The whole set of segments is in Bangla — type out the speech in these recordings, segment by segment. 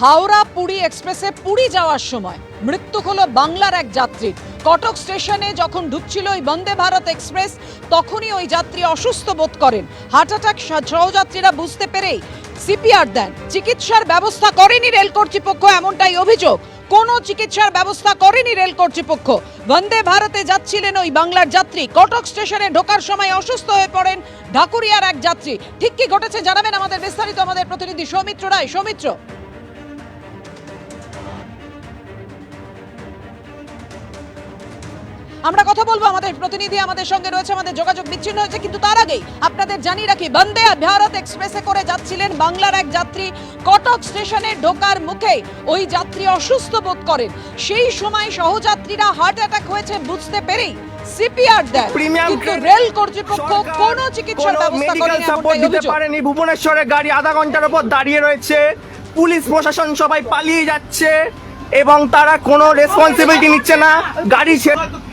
হাওড়া পুরী এক্সপ্রেসে পুরী যাওয়ার সময় মৃত্যু হলো বাংলার এক যাত্রীর কটক স্টেশনে যখন ঢুকছিল ওই বন্দে ভারত এক্সপ্রেস, তখনই ওই যাত্রী অসুস্থ বোধ করেন। হার্ট অ্যাটাক সহযাত্রীরা বুঝতে পেরেই সিপিআর দেন। চিকিৎসার ব্যবস্থা করেনি রেল কর্তৃপক্ষ এমনটাই অভিযোগ। কোনো চিকিৎসার ব্যবস্থা করেনি রেল কর্তৃপক্ষ। বন্দে ভারতে যাচ্ছিলেন ওই বাংলার যাত্রী। কটক স্টেশনে ঢোকার সময় অসুস্থ হয়ে পড়েন ঢাকুরিয়ার এক যাত্রী। ঠিক কি ঘটেছে জানাবেন আমাদের বিস্তারিত আমাদের প্রতিনিধি সৌমিত্র রায়। সৌমিত্র। আমরা কথা বলব আমাদের প্রতিনিধি আমাদের সঙ্গে রয়েছে আমাদের যোগাযোগ বিচ্ছিন্ন হয়েছে কিন্তু তার আগেই আপনাদের জানিয়ে রাখি বন্দে ভারত এক্সপ্রেসে করে যাচ্ছিলেন বাংলার এক যাত্রী কটক স্টেশনে ঢোকার মুখে ওই যাত্রী অসুস্থ বোধ করেন। সেই সময় সহযাত্রীরা হার্ট অ্যাটাক হয়েছে বুঝতে পেরেই সিপিআর দেয় প্রিমিয়াম কিন্তু রেল কর্তৃপক্ষ কোনো চিকিৎসার কোনো ব্যবস্থা করেনি সাপোর্ট দিতে পারেনি। ভুবনেশ্বরে গাড়ি আধা ঘণ্টার উপর দাঁড়িয়ে রয়েছে। পুলিশ প্রশাসন সবাই পালিয়ে যাচ্ছে এবং তারা কোনো রেসপন্সিবিলিটি নিচ্ছে না। গাড়ি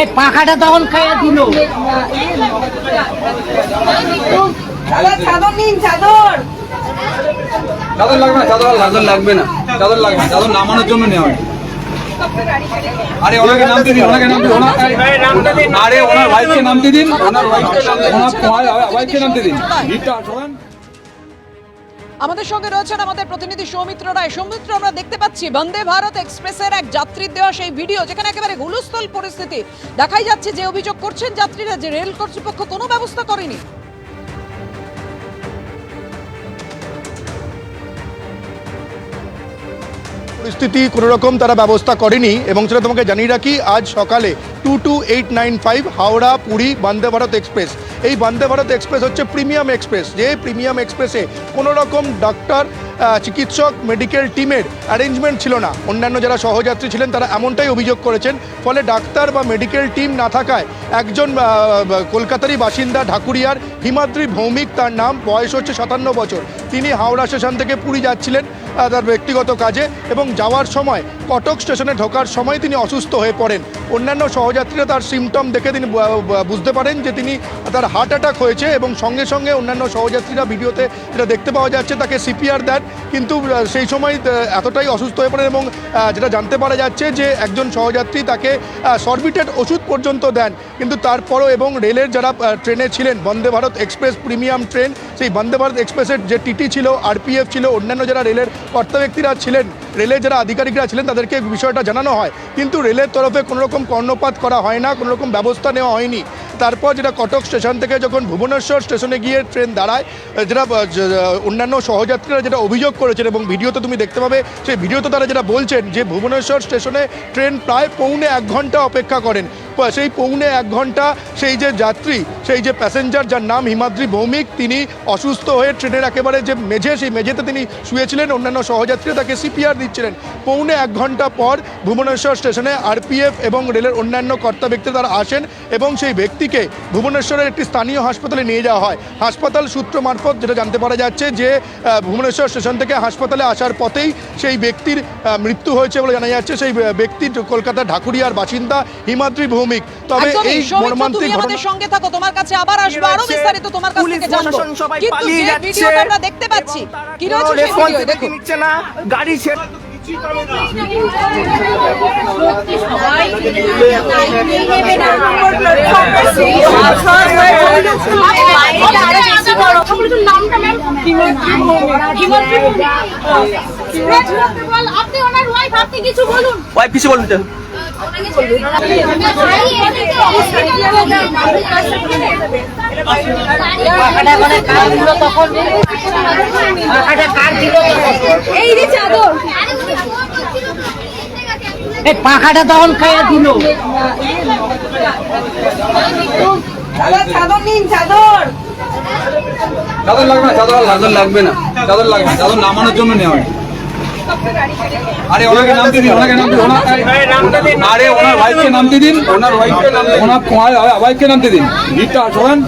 এই পাখাটা তখন খাইয়া দিল। চাদর নিন চাদর। চাদর লাগবে না চাদর চাদর লাগবে না। চাদর লাগবে না চাদর নামানোর জন্য নেওয়া হয়। আরে ওনাকে নামতে দিন ওনাকে নামতে দিন আরে ওনার ওয়াইফকে নামতে দিন ওনার ওয়াইফকে ওনার ওয়াইফকে নামতে দিন। ভিড়টা সবাই আমাদের সঙ্গে রয়েছেন আমাদের প্রতিনিধি সৌমিত্র রায়। সৌমিত্র, আমরা দেখতে পাচ্ছি বন্দে ভারত এক্সপ্রেসের এক যাত্রীর দেওয়া সেই ভিডিও, যেখানে একেবারে হুলস্থল পরিস্থিতি। দেখাই যাচ্ছে যে অভিযোগ করছেন যাত্রীরা যে রেল কর্তৃপক্ষ কোনো ব্যবস্থা করেনি। পরিস্থিতি কোনোরকম তারা ব্যবস্থা করেনি এবং সেটা তোমাকে জানিয়ে রাখি, আজ সকালে two two eight nine five Howrah, Puri, Vande Bharat express. এই বন্দে ভারত এক্সপ্রেস হচ্ছে প্রিমিয়াম এক্সপ্রেস। যে প্রিমিয়াম এক্সপ্রেসে কোনোরকম ডাক্তার চিকিৎসক মেডিকেল টিমের অ্যারেঞ্জমেন্ট ছিল না। অন্যান্য যারা সহযাত্রী ছিলেন, তারা এমনটাই অভিযোগ করেছেন, ফলে ডাক্তার বা মেডিকেল টিম না থাকায় একজন কলকাতারই বাসিন্দা ঢাকুরিয়ার হিমাদ্রি ভৌমিক, তার নাম, বয়স হচ্ছে সাতান্ন বছর। তিনি হাওড়া স্টেশন থেকে পুরী যাচ্ছিলেন তার ব্যক্তিগত কাজে এবং যাওয়ার সময় কটক স্টেশনে ঢোকার সময় তিনি অসুস্থ হয়ে পড়েন। অন্যান্য সহযাত্রীরা তার সিমটম দেখে তিনি বুঝতে পারেন যে তিনি তার হার্ট অ্যাটাক হয়েছে এবং সঙ্গে সঙ্গে অন্যান্য সহযাত্রীরা ভিডিওতে যেটা দেখতে পাওয়া যাচ্ছে, তাকে সিপিআর দেন। কিন্তু সেই সময় এতটাই অসুস্থ হয়ে পড়েন এবং যেটা জানতে পারা যাচ্ছে যে একজন সহযাত্রী তাকে সরবিটেড ওষুধ পর্যন্ত দেন। কিন্তু তারপরও এবং রেলের যারা ট্রেনে ছিলেন, Vande Bharat express premium train, সেই বন্দে ভারত এক্সপ্রেসের যে টিটি ছিল, আরপিএফ ছিল, অন্যান্য যারা রেলের কর্তা ব্যক্তিরা ছিলেন, রেলের যারা আধিকারিকরা ছিলেন, তাদেরকে বিষয়টা জানানো হয়। কিন্তু রেলের তরফে কোনোরকম কর্ণপাত করা হয় না, কোনোরকম ব্যবস্থা নেওয়া হয়নি। তারপর যেটা কটক স্টেশন থেকে যখন ভুবনেশ্বর স্টেশনে গিয়ে ট্রেন দাঁড়ায় যেটা অন্যান্য সহযাত্রীরা যেটা অভিযোগ করেছেন এবং ভিডিওতে তুমি দেখতে পাবে, সেই ভিডিওতে তারা যেটা বলছেন যে ভুবনেশ্বর স্টেশনে ট্রেন প্রায় পৌনে এক ঘণ্টা অপেক্ষা করেন। সেই পৌনে এক ঘণ্টা সেই যে যাত্রী, সেই যে প্যাসেঞ্জার যার নাম হিমাদ্রি ভৌমিক, তিনি অসুস্থ হয়ে ট্রেনের একেবারে যে মেঝে, সেই মেঝেতে তিনি শুয়েছিলেন। অন্যান্য সহযাত্রীরা তাকে সিপিআর দিচ্ছিলেন। পৌনে এক ঘণ্টা পর ভুবনেশ্বর স্টেশনে আরপিএফ এবং রেলের অন্যান্য কর্তা ব্যক্তি তারা আসেন এবং সেই ব্যক্তিকে ভুবনেশ্বরের একটি স্থানীয় হাসপাতালে নিয়ে যাওয়া হয়। হাসপাতাল সূত্র মারফত যেটা জানতে পারা যাচ্ছে যে ভুবনেশ্বর স্টেশন থেকে হাসপাতালে আসার পথেই সেই ব্যক্তির মৃত্যু হয়েছে বলে জানা যাচ্ছে। সেই ব্যক্তি কলকাতা ঢাকুরিয়ার বাসিন্দা হিমাদ্রি ভৌমিক। তবে এই মর্মান্তিক তুমি ঘটনা সঙ্গে থাকো তোমার কাছে আবার আসব আরও বিস্তারিত তোমার কাছ থেকে জানব কিন্তু যে ভিডিওটা আমরা দেখতে পাচ্ছি কি রয়েছে সেই responsibility দেখুন নিচ্ছে না গাড়ি ছেড়ে আপনি ওনার ওয়াইফ আপনি কিছু বলুন ওই পিছু বলুন পাখাটা তখন খাইয়া দিল চাদর নিন চাদর চাদর লাগবে না। চাদর লাগবে না, চাদর লাগবে চাদর নামানোর জন্য নেওয়া আরে ওনাকে নামতে দিন, ওনাকে নামতে দিন আরে ওনার ওয়াইফকে নামতে দিন, ওনার ওয়াইফকে ওনার ওয়াইফকে নামতে দিন। ভিড়টা সরান